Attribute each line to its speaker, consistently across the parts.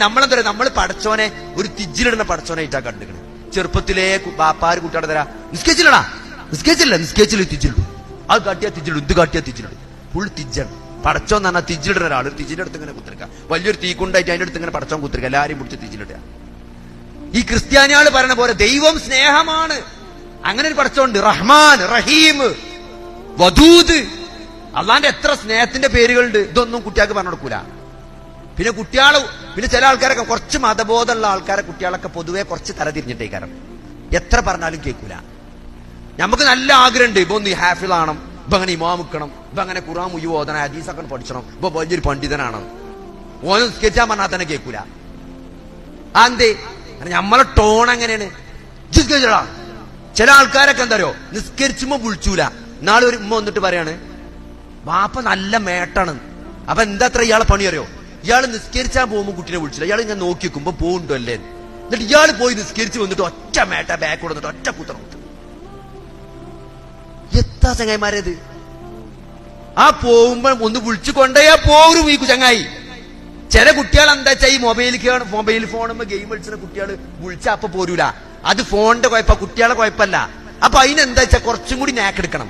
Speaker 1: നമ്മളെന്താ നമ്മൾ പടച്ചോനെ ഒരു തിജിലിടുന്ന പടച്ചോനായിട്ടാ ഇട്ടാ ചെറുപ്പത്തിലേ ചെറുപ്പത്തിലെ ബാപ്പാര് കുട്ടിയുടെ തരാ. നിസ്കരിച്ചില്ലടാ. നിസ്കരിച്ചില്ല നിസ്കരിച്ചില്ല തിജിലിടും അത് കാട്ടിയാ തിജിലിടും ഇത് കാട്ടിയാ തിജിലിടും ഫുൾ തിജാണ് പടച്ചോൻ എന്ന് പറഞ്ഞാൽ തിജിലിടുന്ന ഒരാൾ ഒരു തിജിന്റെ അടുത്ത് ഇങ്ങനെ കുത്തിരിക്ക. വലിയൊരു തീ കൊണ്ടായിട്ട് അതിന്റെ അടുത്ത് ഇങ്ങനെ പടച്ചോൻ കുത്തിരിക്ക. എല്ലാരെയും പിടിച്ച് തിജിലിടുക ഈ ക്രിസ്ത്യാനികൾ പറയണ പോലെ ദൈവം സ്നേഹമാണ്. അങ്ങനെ ഒരു പടച്ചോണ്ട് റഹ്മാൻ റഹീം വധൂത് അള്ളാന്റെ എത്ര സ്നേഹത്തിന്റെ പേരുകളുണ്ട്. ഇതൊന്നും കുട്ടികൾക്ക് പറഞ്ഞു കൊടുക്കൂല. പിന്നെ കുട്ടികൾ പിന്നെ ചില ആൾക്കാരൊക്കെ കുറച്ച് മതബോധമുള്ള ആൾക്കാരെ കുട്ടികളൊക്കെ പൊതുവെ കുറച്ച് തലതിരിഞ്ഞിട്ടേ എത്ര പറഞ്ഞാലും കേൾക്കൂല. നമുക്ക് നല്ല ആഗ്രഹമുണ്ട് ഇപ്പൊ ഒന്ന് ഹാഫിളാണം ഇപ്പൊ അങ്ങനെ ഇമാമുക്കണം ഇപ്പൊ അങ്ങനെ ഖുറാൻ മുയ്യു ഓതണം ഹദീസൊക്കെ പഠിച്ചണം ഇപ്പൊ വലിയൊരു പണ്ഡിതനാണ്. ഓന് നിസ്കരിച്ചാൻ പറഞ്ഞാൽ തന്നെ കേൾക്കൂല. അന്തേ നമ്മളെ ടോൺ നിസ്കരിച്ചടാ. ചില ആൾക്കാരൊക്കെ എന്താ നിസ്കരിച്ചുമ്പോ വിളിച്ചൂല. നാളെ ഒരു ഉമ്മ വന്നിട്ട് പറയാണ് വാപ്പ നല്ല മേട്ടാണ്. അപ്പൊ എന്താ അത്ര ഇയാളെ പണി അറിയോ? ഇയാൾ നിസ്കരിച്ചാൻ പോകുമ്പോൾ കുട്ടീനെ വിളിച്ചില്ല. ഇയാൾ ഞാൻ നോക്കി വെക്കുമ്പോ പോകുന്നുണ്ടോ അല്ലേ? എന്നിട്ട് ഇയാൾ പോയി നിസ്കരിച്ച് വന്നിട്ട് ഒറ്റ മേട്ട ബാക്ക് കൊടുത്തിട്ട് ഒറ്റ കുത്തണം എത്താ ചങ്ങായിമാരേത് ആ പോകുമ്പോ ഒന്ന് വിളിച്ചു കൊണ്ടേ പോരും ഈ ചങ്ങായി. ചില കുട്ടികൾ എന്താ ഈ മൊബൈൽ മൊബൈൽ ഫോണുമ്പോ ഗെയിം കളിച്ചുന്ന കുട്ടികൾ വിളിച്ച അപ്പൊ പോരൂല. അത് ഫോണിന്റെ കുഴപ്പ കുട്ടികളെ കുഴപ്പമല്ല അപ്പൊ അതിനെന്താ വെച്ചാൽ കുറച്ചും കൂടി നാക്കെടുക്കണം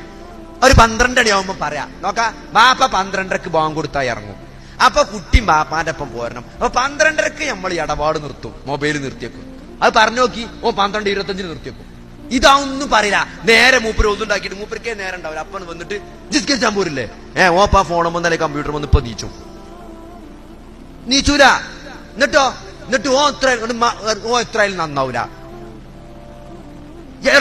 Speaker 1: ഒരു പന്ത്രണ്ടടി ആവുമ്പോ പറയാ. നോക്കാ ബാപ്പ പന്ത്രണ്ടരക്ക് ബാങ്ക് കൊടുത്താ ഇറങ്ങും. അപ്പൊ കുട്ടി ബാപ്പാന്റെ ഒപ്പം പോരണം. അപ്പൊ പന്ത്രണ്ടരക്ക് നമ്മൾ ഈ ഇടപാട് നിർത്തും. മൊബൈൽ നിർത്തിയേക്കും. അത് പറഞ്ഞു നോക്കി ഓ പന്ത്രണ്ട് ഇരുപത്തഞ്ചിന് നിർത്തിയേക്കും. ഇതൊന്നും പറയില്ല. നേരെ മൂപ്പര് ഒന്നുണ്ടാക്കിയിട്ട് മൂപ്പർക്കേ നേരം ഉണ്ടാവില്ല. അപ്പൊ വന്നിട്ട് ജിസ്കരിച്ചാൻ ചാമ്പൂരില്ലേ ഏ ഓപ്പാ ഫോണും വന്നാലേ കമ്പ്യൂട്ടർ വന്ന് ഇപ്പൊ നീച്ചു. നീച്ചൂല. എന്നിട്ടോ? എന്നിട്ട് ഓ എത്ര ഓ ഇത്രയും നന്നാവൂല.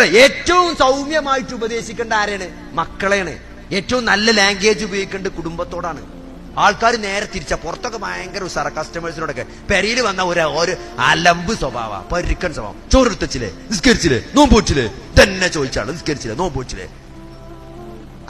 Speaker 1: ഏറ്റവും സൗമ്യമായിട്ട് ഉപദേശിക്കേണ്ട ആരാണ്? മക്കളെയാണ്. ഏറ്റവും നല്ല ലാംഗ്വേജ് ഉപയോഗിക്കേണ്ടത് കുടുംബത്തോടാണ്. ആൾക്കാർ നേരെ തിരിച്ച. പുറത്തൊക്കെ ഭയങ്കര ഉസാറ കസ്റ്റമേഴ്സിനോടൊക്കെ പെരയിൽ വന്ന ഒരു ഒരു അലമ്പ് സ്വഭാവ. പരുക്കൻ സ്വഭാവം. ചോറെടുത്തച്ചില്ലേ നിസ്കരിച്ചില്ലേ നോമ്പ് വെച്ചില്ലേ തന്നെ ചോദിച്ചാണ്. നിസ്കരിച്ചില്ലേ നോമ്പ് വെച്ചില്ലേ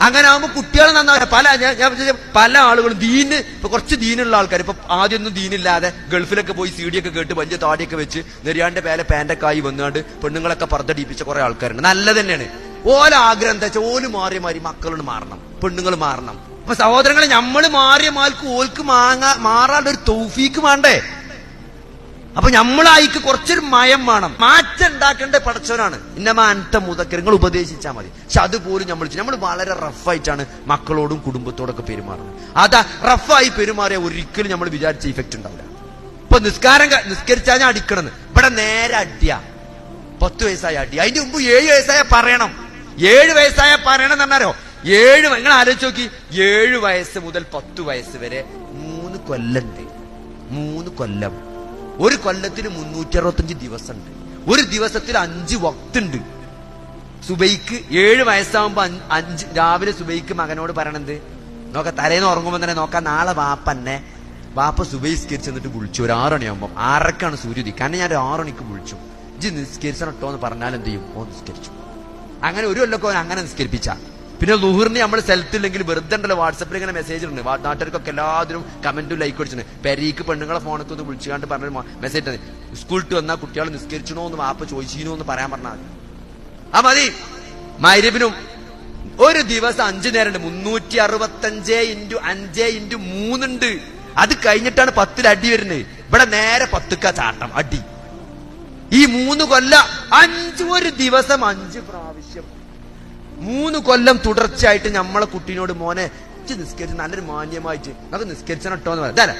Speaker 1: അങ്ങനെ ആകുമ്പോ കുട്ടികളെ നന്നാവില്ല പല ഞാൻ പല ആളുകളും ദീന് ഇപ്പൊ കുറച്ച് ദീനുള്ള ആൾക്കാർ ഇപ്പൊ ആദ്യമൊന്നും ദീനില്ലാതെ ഗൾഫിലൊക്കെ പോയി സി ഡി ഒക്കെ കേട്ട് വലിയ താടിയൊക്കെ വെച്ച് നെരിയാന്റെ പേലെ പാന്റൊക്കെ ആയി വന്നാണ്ട് പെണ്ണുങ്ങളൊക്കെ പർദ്ദടിപ്പിച്ച കുറെ ആൾക്കാരുണ്ട്. നല്ല തന്നെയാണ്. ഓല ആഗ്രഹം എന്താ വെച്ചാൽ ഓൽ മാറി മാറി മക്കളോട് മാറണം. പെണ്ണുങ്ങൾ മാറണം. അപ്പൊ സഹോദരങ്ങളെ നമ്മൾ മാറിയ മാൽക്ക് ഓൽക്ക് മാങ്ങാ മാറാണ്ട് ഒരു തൗഫീക്ക് വേണ്ടേ അപ്പൊ നമ്മളായിക്ക് കുറച്ചൊരു മയം വേണം. മാറ്റം ഉണ്ടാക്കേണ്ട പടച്ചവനാണ്. ഇന്നമ അനത്ത മുതക്കർ നിങ്ങൾ ഉപദേശിച്ചാൽ മതി. പക്ഷെ അതുപോലും നമ്മൾ നമ്മൾ വളരെ റഫായിട്ടാണ് മക്കളോടും കുടുംബത്തോടൊക്കെ പെരുമാറുന്നത്. അതാ റഫായി പെരുമാറിയ ഒരിക്കലും നമ്മൾ വിചാരിച്ച ഇഫക്റ്റ് ഉണ്ടാവില്ല. ഇപ്പൊ നിസ്കാരം നിസ്കരിച്ചാൽ ഞാൻ അടിക്കണമെന്ന് ഇവിടെ നേരെ അടിയ. പത്ത് വയസ്സായ അടി. അതിന്റെ മുമ്പ് ഏഴ് വയസ്സായ പറയണം. ഏഴ് വയസ്സായ പറയണം എന്ന് പറഞ്ഞാലോ ഏഴ് നിങ്ങൾ ആലോചിച്ച് നോക്കി. ഏഴ് വയസ്സ് മുതൽ പത്ത് വയസ്സ് വരെ മൂന്ന് കൊല്ലണ്ട്. മൂന്ന് കൊല്ലം. ഒരു കൊല്ലത്തിന് മുന്നൂറ്റി അറുപത്തഞ്ച് ദിവസമുണ്ട് ഒരു ദിവസത്തിൽ അഞ്ച് വക്തുണ്ട്. സുബൈക്ക് ഏഴ് വയസ്സാകുമ്പോ അഞ്ച് രാവിലെ സുബൈക്ക് മകനോട് പറയണത് നോക്ക തലേന്ന് ഉറങ്ങുമ്പോ തന്നെ നോക്കാം നാളെ വാപ്പന്നെ വാപ്പ സുബൈസ്കരിച്ച് എന്നിട്ട് വിളിച്ചു. ഒരു ആറണിയാകുമ്പോ ആറക്കാണ് സൂര്യോദി കാരണം ഞാൻ ഒരു ആറണിക്ക് വിളിച്ചു. ജി നിസ്കരിച്ചണം കേട്ടോ എന്ന് പറഞ്ഞാൽ എന്ത് ചെയ്യും? ഓ നിസ്കരിച്ചു. അങ്ങനെ ഒരു കൊല്ലൊക്കെ അങ്ങനെ നിസ്കരിപ്പിച്ച. പിന്നെ ലുഹറിന് നമ്മൾ സ്ഥലത്തില്ലെങ്കിൽ വെറുതെ ഉണ്ടല്ലോ വാട്സപ്പിൽ ഇങ്ങനെ മെസ്സേജ് ഉണ്ട് നാട്ടുകാർക്കൊക്കെ എല്ലാവരും കമന്റും ലൈക്ക് അടിച്ചിട്ടുണ്ട് പെരീക്ക് പെണ്ണുങ്ങളെ ഫോണൊക്കെ ഒന്ന് വിളിച്ചുകൊണ്ട് പറഞ്ഞ മെസ്സേജ് സ്കൂളിട്ട് വന്നാൽ കുട്ടികൾ നിസ്കരിച്ചണോ എന്ന് വാപ്പ ചോദിച്ചിനോ എന്ന് പറയാൻ പറഞ്ഞാൽ ആ മതി. മൈരബിനും ഒരു ദിവസം അഞ്ചു നേരമുണ്ട് മുന്നൂറ്റി അറുപത്തഞ്ച് ഇന്റു അഞ്ച് ഇന്റു മൂന്നുണ്ട്. അത് കഴിഞ്ഞിട്ടാണ് പത്തിൽ അടി വരുന്നത് ഇവിടെ നേരെ പത്തുക്ക ചാട്ടം. അടി. ഈ മൂന്ന് കൊല്ല അഞ്ച് ഒരു ദിവസം അഞ്ച് പ്രാവശ്യം. മൂന്ന് കൊല്ലം തുടർച്ചയായിട്ട് നമ്മളെ കുട്ടീനോട് മോനെ നിസ്കരിച്ച് നല്ലൊരു മാന്യമായിട്ട് നമുക്ക് നിസ്കരിച്ചണം കേട്ടോ എന്ന് പറയാം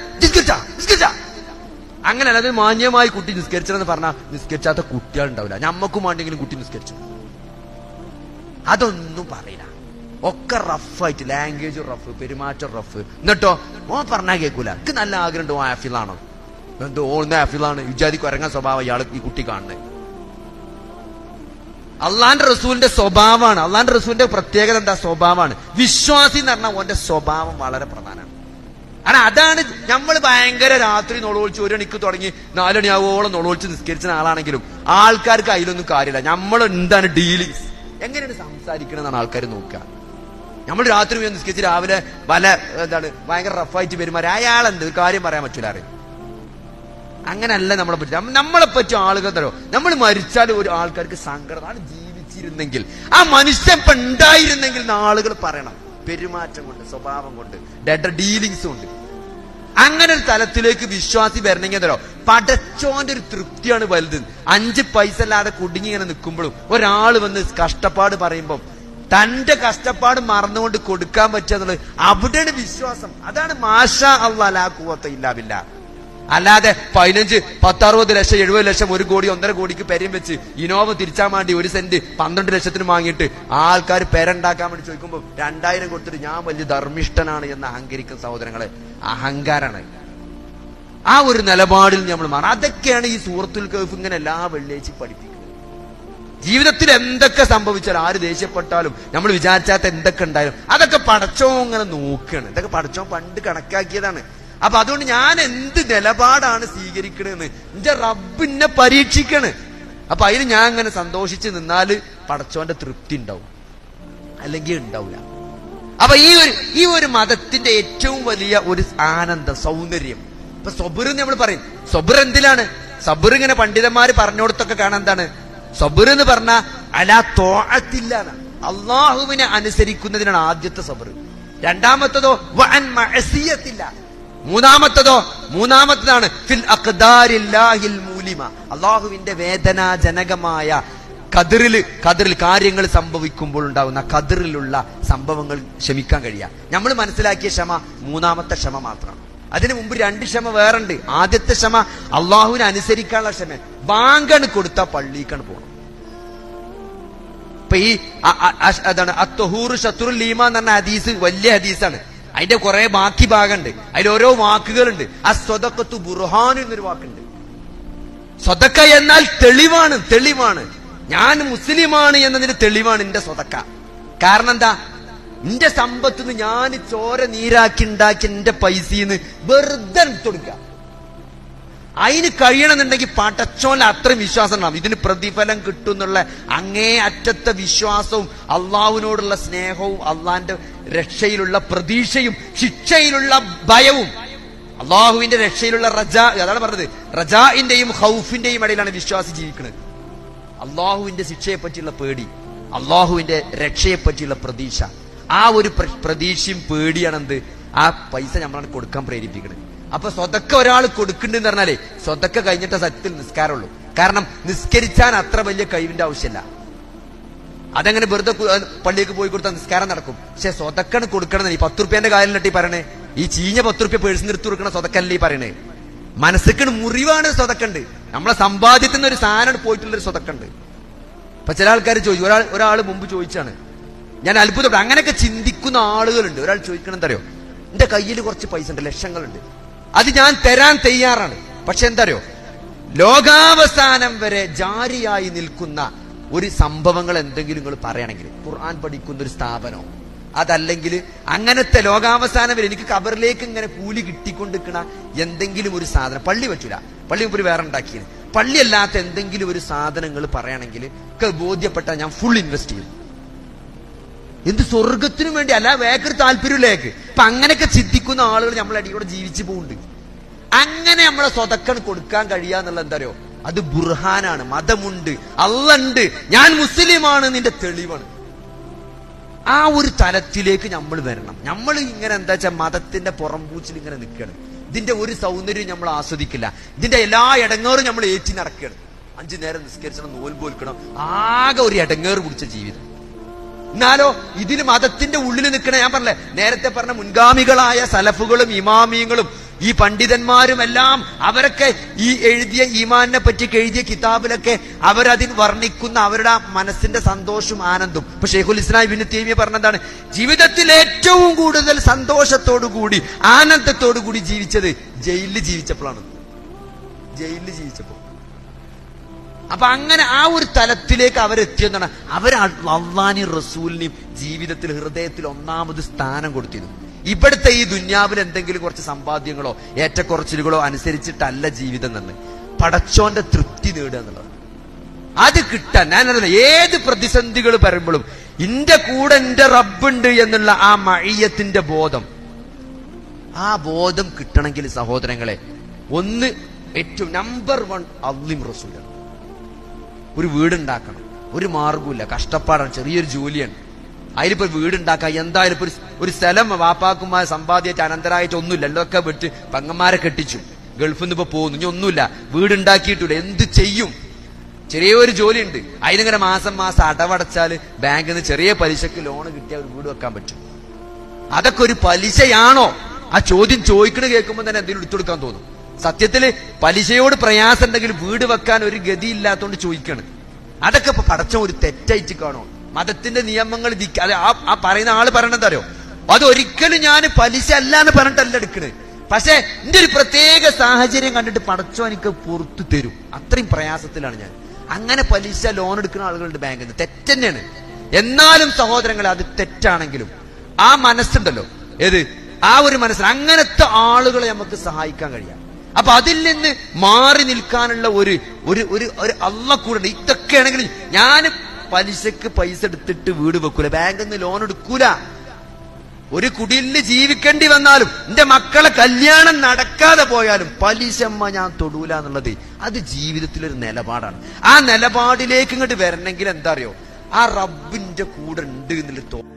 Speaker 1: നിസ്കരിച്ചാ? അങ്ങനെ അത് മാന്യമായി കുട്ടി നിസ്കരിച്ചതെന്ന് പറഞ്ഞാൽ നിസ്കരിച്ചാത്ത കുട്ടികൾ ഉണ്ടാവില്ല ഞമ്മക്കും വേണ്ടെങ്കിലും കുട്ടി നിസ്കരിച്ചു. അതൊന്നും പറയില്ല. ഒക്കെ റഫായിട്ട് ലാംഗ്വേജ് റഫ് പെരുമാറ്റം റഫ് എന്നിട്ടോ ഓ പറഞ്ഞാൽ കേൾക്കൂല നല്ല ആഗ്രഹം ഉണ്ടോ ആഫിലാണോ എന്തോ ഓൺ ആഫിലാണ് വിചാരിക്കും ഇറങ്ങാൻ സ്വഭാവം ഇയാൾ ഈ കുട്ടി കാണുന്നത് അള്ളാന്റെ റസൂലിന്റെ സ്വഭാവമാണ്. അള്ളാന്റെ റസൂലിന്റെ പ്രത്യേകത എന്താ? സ്വഭാവമാണ്. വിശ്വാസി എന്ന് പറഞ്ഞാൽ ഓന്റെ സ്വഭാവം വളരെ പ്രധാനമാണ്. കാരണം അതാണ് നമ്മൾ ഭയങ്കര രാത്രി നൊളോളിച്ച് ഒരു മണിക്ക് തുടങ്ങി നാലണിയാവോളം നൊളോളിച്ച് നിസ്കരിച്ച ആളാണെങ്കിലും ആൾക്കാർക്ക് അതിലൊന്നും കാര്യമില്ല. നമ്മൾ എന്താണ് ഡീലിങ്സ് എങ്ങനെയാണ് സംസാരിക്കണമെന്നാണ് ആൾക്കാർ നോക്കുക. നമ്മൾ രാത്രി നിസ്കരിച്ച് രാവിലെ പല എന്താണ് ഭയങ്കര റഫായിട്ട് പെരുമാറി. അയാളെന്ത്? എന്ത് കാര്യം പറയാൻ പറ്റൂല അറിയാം? അങ്ങനല്ല നമ്മളെ പറ്റി. നമ്മളെ പറ്റി ആളുകൾ തരോ നമ്മൾ മരിച്ചാൽ ഒരു ആൾക്കാർക്ക് സങ്കടം ആണ് ജീവിച്ചിരുന്നെങ്കിൽ. ആ മനുഷ്യൻ ഇപ്പൊ ഉണ്ടായിരുന്നെങ്കിൽ ആളുകൾ പറയണം. പെരുമാറ്റം കൊണ്ട് സ്വഭാവം കൊണ്ട് ഡെഡ് ഡീലിങ്സ് കൊണ്ട്. അങ്ങനെ ഒരു തലത്തിലേക്ക് വിശ്വാസി വരണമെങ്കിൽ എന്തോ പടച്ചോന്റെ ഒരു തൃപ്തിയാണ് വലുത്. അഞ്ച് പൈസ അല്ലാതെ കുടുങ്ങി ഇങ്ങനെ നിൽക്കുമ്പോഴും ഒരാൾ വന്ന് കഷ്ടപ്പാട് പറയുമ്പോൾ തന്റെ കഷ്ടപ്പാട് മറന്നുകൊണ്ട് കൊടുക്കാൻ പറ്റുക എന്നുള്ളത് അവിടെയാണ് വിശ്വാസം. അതാണ് മാഷ അള്ളാ കൂവത്ത ഇല്ലാവില്ല അല്ലാതെ പതിനഞ്ച് പത്തറുപത് ലക്ഷം എഴുപത് ലക്ഷം ഒരു കോടി ഒന്നര കോടിക്ക് പെരയും വെച്ച് ഇനോവ തിരിച്ചാൻ വേണ്ടി ഒരു സെന്റ് പന്ത്രണ്ട് ലക്ഷത്തിന് വാങ്ങിയിട്ട് ആൾക്കാർ പെരണ്ടാക്കാൻ വേണ്ടി ചോദിക്കുമ്പോൾ രണ്ടായിരം കൊടുത്തിട്ട് ഞാൻ വലിയ ധർമ്മിഷ്ഠനാണ് എന്ന് അഹങ്കരിക്കുന്ന സഹോദരങ്ങളെ. അഹങ്കാരാണ്. ആ ഒരു നിലപാടിൽ നമ്മൾ മാറും. അതൊക്കെയാണ് ഈ സൂറത്തുൽ കഫ് ഇങ്ങനെ എല്ലാ വെള്ളിയാഴ്ച പഠിപ്പിക്കുന്നത്. ജീവിതത്തിൽ എന്തൊക്കെ സംഭവിച്ചാലും ആര് ദേഷ്യപ്പെട്ടാലും നമ്മൾ വിചാരിച്ചാത്ത എന്തൊക്കെ ഉണ്ടായാലും അതൊക്കെ പടച്ചോ ഇങ്ങനെ നോക്കുകയാണ്. ഇതൊക്കെ പടച്ചോ പണ്ട് കണക്കാക്കിയതാണ്. അപ്പൊ അതുകൊണ്ട് ഞാൻ എന്ത് നിലപാടാണ് സ്വീകരിക്കണെന്ന് എന്റെ റബ്ബിനെ പരീക്ഷിക്കണ്. അപ്പൊ അതിന് ഞാൻ അങ്ങനെ സന്തോഷിച്ച് നിന്നാൽ പടച്ചോന്റെ തൃപ്തി ഉണ്ടാവും. അല്ലെങ്കിൽ ഉണ്ടാവില്ല അപ്പൊ ഈ ഒരു ഈ ഒരു മതത്തിന്റെ ഏറ്റവും വലിയ ഒരു ആനന്ദ സൗന്ദര്യം. ഇപ്പൊ സൊബുർ നമ്മൾ പറയും. സബുർ എന്തിലാണ്? സബുർ ഇങ്ങനെ പണ്ഡിതന്മാർ പറഞ്ഞോടത്തൊക്കെ കാണാൻ എന്താണ്? സബുർ എന്ന് പറഞ്ഞ അലാ തോഴത്തില്ല അള്ളാഹുവിനെ അനുസരിക്കുന്നതിനാണ് ആദ്യത്തെ സബർ. രണ്ടാമത്തതോ വൻ മഅസിയത്തില്ല. മൂന്നാമത്തതോ? മൂന്നാമത്തതാണ് ഫിൽ അഖ്ദാരില്ലാഹിൽ അള്ളാഹുവിന്റെ വേദനാജനകമായ കതിറിൽ കതിറിൽ കാര്യങ്ങൾ സംഭവിക്കുമ്പോൾ ഉണ്ടാകുന്ന കതിറിലുള്ള സംഭവങ്ങൾ ക്ഷമിക്കാൻ കഴിയുക നമ്മൾ മനസ്സിലാക്കിയ ക്ഷമ മൂന്നാമത്തെ ക്ഷമ മാത്രമാണ് അതിനു മുമ്പ് രണ്ട് ക്ഷമ വേറുണ്ട്. ആദ്യത്തെ ക്ഷമ അള്ളാഹുവിനെ അനുസരിക്കാനുള്ള ക്ഷമ. ബാങ്കണ് കൊടുത്ത പള്ളിക്കാണ് പോകണം ഇപ്പൊ ഈ അതാണ് അത്തഹൂർ ഷത്തുറുൽ ലീമ എന്ന് പറഞ്ഞ ഹദീസ് വലിയ ഹദീസാണ്. അതിന്റെ കുറെ ബാക്കി ഭാഗമുണ്ട്. അതിൽ ഓരോ വാക്കുകളുണ്ട്. ആ സ്വതക്കത്തു ബുർഹാൻ എന്നൊരു വാക്കുണ്ട്. സ്വതക്ക എന്നാൽ തെളിവാണ് തെളിവാണ്. ഞാൻ മുസ്ലിമാണ് എന്നതിന് തെളിവാണ് എന്റെ സ്വതക്ക. കാരണം എന്താ? എന്റെ സമ്പത്തുനിന്ന് ഞാൻ ചോര നീരാക്കി ഉണ്ടാക്കി എന്റെ പൈസന്ന് വെറുതെ കൊടുക്കുക. അതിന് കഴിയണമെന്നുണ്ടെങ്കിൽ പടച്ചോൻ അത്രയും വിശ്വാസം ഉണ്ടാവും ഇതിന് പ്രതിഫലം കിട്ടുന്നുള്ള അങ്ങേ അറ്റത്തെ വിശ്വാസവും അള്ളാഹുവിനോടുള്ള സ്നേഹവും അള്ളാന്റെ രക്ഷയിലുള്ള പ്രതീക്ഷയും ശിക്ഷയിലുള്ള ഭയവും അള്ളാഹുവിന്റെ രക്ഷയിലുള്ള റജ അതാണ് പറഞ്ഞത്. റജാഇന്റെയും ഹൗഫിന്റെയും ഇടയിലാണ് വിശ്വാസി ജീവിക്കുന്നത്. അള്ളാഹുവിന്റെ ശിക്ഷയെ പറ്റിയുള്ള പേടി അള്ളാഹുവിന്റെ രക്ഷയെ പറ്റിയുള്ള പ്രതീക്ഷ. ആ ഒരു പ്രതീക്ഷയും പേടിയാണെന്ത്? ആ പൈസ നമ്മളാണ് കൊടുക്കാൻ പ്രേരിപ്പിക്കുന്നത് അപ്പൊ സ്വതക്ക ഒരാൾ കൊടുക്കുന്നുണ്ടെന്ന് പറഞ്ഞാലേ സ്വതക്ക കഴിഞ്ഞിട്ട് സത്യത്തിൽ നിസ്കാരമുള്ളൂ. കാരണം നിസ്കരിച്ചാൻ അത്ര വലിയ കഴിവിന്റെ ആവശ്യമില്ല. അതങ്ങനെ വെറുതെ പള്ളിക്ക് പോയി കൊടുത്താൽ നിസ്കാരം നടക്കും. പക്ഷെ സ്വതക്കാണ് കൊടുക്കണം ഈ പത്ത് റുപ്യന്റെ കാര്യം നട്ടി പറയണേ. ഈ ചീഞ്ഞ പത്ത് റുപ്യ പേഴ്സ് നിർത്തി കൊടുക്കണ സ്വതക്കല്ലേ ഈ പറയണേ. മനസ്സിക്കണ് മുറിവാണ് സ്വതക്കുണ്ട്. നമ്മളെ സമ്പാദ്യത്തിൽ നിന്ന് ഒരു സാധനം പോയിട്ടുള്ളൊരു സ്വതക്കുണ്ട്. അപ്പൊ ചില ആൾക്കാർ ചോദിച്ചു ഒരാൾ ഒരാൾ മുമ്പ് ചോദിച്ചാണ്. ഞാൻ അത്ഭുതപ്പെട്ടു. അങ്ങനെയൊക്കെ ചിന്തിക്കുന്ന ആളുകളുണ്ട്. ഒരാൾ ചോദിക്കണം എന്തറിയോ എന്റെ കയ്യിൽ കുറച്ച് പൈസ ഉണ്ട് ലക്ഷങ്ങളുണ്ട്. അത് ഞാൻ തരാൻ തയ്യാറാണ്. പക്ഷെ എന്തറിയോ? ലോകാവസാനം വരെ ജാരിയായി നിൽക്കുന്ന ഒരു സംഭവങ്ങൾ എന്തെങ്കിലും നിങ്ങൾ പറയുകയാണെങ്കിൽ ഖുർആൻ പഠിക്കുന്ന ഒരു സ്ഥാപനമോ അതല്ലെങ്കിൽ അങ്ങനത്തെ ലോകാവസാനം വരെ എനിക്ക് കബറിലേക്ക് ഇങ്ങനെ കൂലി കിട്ടിക്കൊണ്ടിരിക്കണ എന്തെങ്കിലും ഒരു സാധനം പള്ളി വെച്ചില്ല പള്ളി ഒരു വേറെ ഉണ്ടാക്കിയത്. പള്ളി അല്ലാത്ത എന്തെങ്കിലും ഒരു സാധനങ്ങൾ പറയുകയാണെങ്കിൽ ഒക്കെ ബോധ്യപ്പെട്ട ഞാൻ ഫുൾ ഇൻവെസ്റ്റ് ചെയ്യും. എന്ത് സ്വർഗത്തിനു വേണ്ടി അല്ല വേക്കൊരു താല്പര്യമില്ലേക്ക് അപ്പൊ അങ്ങനെയൊക്കെ ചിന്തിക്കുന്ന ആളുകൾ നമ്മളടിയോടെ ജീവിച്ചു പോകുന്നുണ്ട് അങ്ങനെ നമ്മളെ സ്വതക്കൻ കൊടുക്കാൻ കഴിയാന്നുള്ള എന്താ എന്തറിയോ അത് ബുർഹാനാണ് മതമുണ്ട് അല്ലുണ്ട് ഞാൻ മുസ്ലിമാണ് നിന്റെ തെളിവാണ്. ആ ഒരു തലത്തിലേക്ക് നമ്മൾ വരണം. നമ്മൾ ഇങ്ങനെ എന്താ വെച്ചാൽ മതത്തിന്റെ പുറംപൂച്ചിൽ ഇങ്ങനെ നിൽക്കണം ഇതിന്റെ ഒരു സൗന്ദര്യം നമ്മൾ ആസ്വദിക്കില്ല. ഇതിന്റെ എല്ലാ ഇടങ്ങേറും നമ്മൾ ഏറ്റി നടക്കണം അഞ്ചു നേരം നിസ്കരിച്ചണം നോൽപോൽക്കണം ആകെ ഒരു ഇടങ്ങേറ് പിടിച്ച ജീവിതം. എന്നാലോ ഇതിന് മതത്തിന്റെ ഉള്ളിൽ നിൽക്കണ. ഞാൻ പറഞ്ഞേ നേരത്തെ പറഞ്ഞ മുൻഗാമികളായ സലഫുകളും ഇമാമിയങ്ങളും ഈ പണ്ഡിതന്മാരും എല്ലാം അവരൊക്കെ ഈ എഴുതിയ ഈമാനെ പറ്റി എഴുതിയ കിതാബിലൊക്കെ അവരതിൽ വർണിക്കുന്ന അവരുടെ മനസ്സിന്റെ സന്തോഷവും ആനന്ദവും. ഇപ്പൊ ഷെയ്ഖുൽ ഇസ്ലാം ഇബിന് തീമിയ പറഞ്ഞതാണ് ജീവിതത്തിൽ ഏറ്റവും കൂടുതൽ സന്തോഷത്തോടു കൂടി ആനന്ദത്തോടു കൂടി ജീവിച്ചത് ജയിലിൽ ജീവിച്ചപ്പോഴാണ് ജയിലിൽ ജീവിച്ചപ്പോൾ അപ്പൊ അങ്ങനെ ആ ഒരു തലത്തിലേക്ക് അവരെത്തിയെന്നാണ്. അവർ അള്ളാനി റസൂലിനെയും ജീവിതത്തിൽ ഹൃദയത്തിൽ ഒന്നാമത് സ്ഥാനം കൊടുത്തിരുന്നു ഇവിടുത്തെ ഈ ദുന്യാവിൽ എന്തെങ്കിലും കുറച്ച് സമ്പാദ്യങ്ങളോ ഏറ്റക്കുറച്ചിലുകളോ അനുസരിച്ചിട്ടല്ല ജീവിതം എന്ന് പടച്ചോന്റെ തൃപ്തി നേടുക എന്നുള്ളത്. അത് കിട്ടാൻ ഞാൻ അറിയില്ല ഏത് പ്രതിസന്ധികൾ വരുമ്പോഴും ഇന്റെ കൂടെ എന്റെ റബ്ബുണ്ട് എന്നുള്ള ആ മഴയത്തിന്റെ ബോധം. ആ ബോധം കിട്ടണമെങ്കിൽ സഹോദരങ്ങളെ ഒന്ന് ഏറ്റവും നമ്പർ വൺ അള്ളിം റസൂലാണ്. ഒരു വീടുണ്ടാക്കണം. ഒരു മാർഗമില്ല കഷ്ടപ്പാടാണ്. ചെറിയൊരു ജോലിയാണ്. അതിലിപ്പോ വീടുണ്ടാക്കാം എന്തായാലും ഇപ്പോൾ ഒരു സ്ഥലം വാപ്പാക്കുമാർ സമ്പാദിച്ച അനന്തരായിട്ട് ഒന്നുമില്ല എല്ലൊക്കെ വിട്ട് പങ്ങന്മാരെ കെട്ടിച്ചു. ഗൾഫിൽ നിന്ന് ഇപ്പൊ പോകുന്നു. ഇനി ഒന്നുമില്ല. വീടുണ്ടാക്കിയിട്ടില്ല. എന്ത് ചെയ്യും? ചെറിയൊരു ജോലിയുണ്ട്. അതിനിങ്ങനെ മാസം മാസം അടവടച്ചാൽ ബാങ്കിൽ നിന്ന് ചെറിയ പലിശക്ക് ലോൺ കിട്ടിയാൽ ഒരു വീട് വെക്കാൻ പറ്റും. അതൊക്കെ ഒരു പലിശയാണോ? ആ ചോദ്യം ചോദിക്കണ കേൾക്കുമ്പോൾ തന്നെ എന്തെങ്കിലും എടുത്തുകൊടുക്കാൻ തോന്നും. സത്യത്തിൽ പലിശയോട് പ്രയാസം ഉണ്ടെങ്കിൽ വീട് വെക്കാൻ ഒരു ഗതി ഇല്ലാത്തതുകൊണ്ട് ചോദിക്കണം. അതൊക്കെ ഇപ്പൊ പടച്ച ഒരു തെറ്റായിട്ട് കാണോ. മതത്തിന്റെ നിയമങ്ങൾ അത് ആ പറയുന്ന ആൾ പറയണത് അറിയോ? അത് ഒരിക്കലും ഞാൻ പലിശ അല്ല എന്ന് പറഞ്ഞിട്ടല്ല എടുക്കണേ. പക്ഷെ എന്റെ ഒരു പ്രത്യേക സാഹചര്യം കണ്ടിട്ട് പടച്ചോ എനിക്ക് പുറത്തു തരും. അത്രയും പ്രയാസത്തിലാണ് ഞാൻ. അങ്ങനെ പലിശ ലോൺ എടുക്കുന്ന ആളുകളുണ്ട് ബാങ്കിൽ നിന്ന് തെറ്റന്നെയാണ്. എന്നാലും സഹോദരങ്ങൾ അത് തെറ്റാണെങ്കിലും ആ മനസ്സുണ്ടല്ലോ. ഏത്? ആ ഒരു മനസ്സിൽ അങ്ങനത്തെ ആളുകളെ നമുക്ക് സഹായിക്കാൻ കഴിയാം. അപ്പൊ അതിൽ നിന്ന് മാറി നിൽക്കാനുള്ള ഒരു ഒരു ഒരു അള്ള കൂടെ. ഇതൊക്കെയാണെങ്കിൽ ഞാൻ പലിശക്ക് പൈസ എടുത്തിട്ട് വീട് വെക്കൂല. ബാങ്കിൽ നിന്ന് ലോൺ എടുക്കൂല. ഒരു കുടിലിന് ജീവിക്കേണ്ടി വന്നാലും എന്റെ മക്കളെ കല്യാണം നടക്കാതെ പോയാലും പലിശമ്മ ഞാൻ തൊടൂല എന്നുള്ളത് അത് ജീവിതത്തിലൊരു നിലപാടാണ്. ആ നിലപാടിലേക്ക് ഇങ്ങോട്ട് വരണമെങ്കിൽ എന്താ അറിയോ? ആ റബ്ബിന്റെ കൂടെ ഉണ്ട് എന്നുള്ള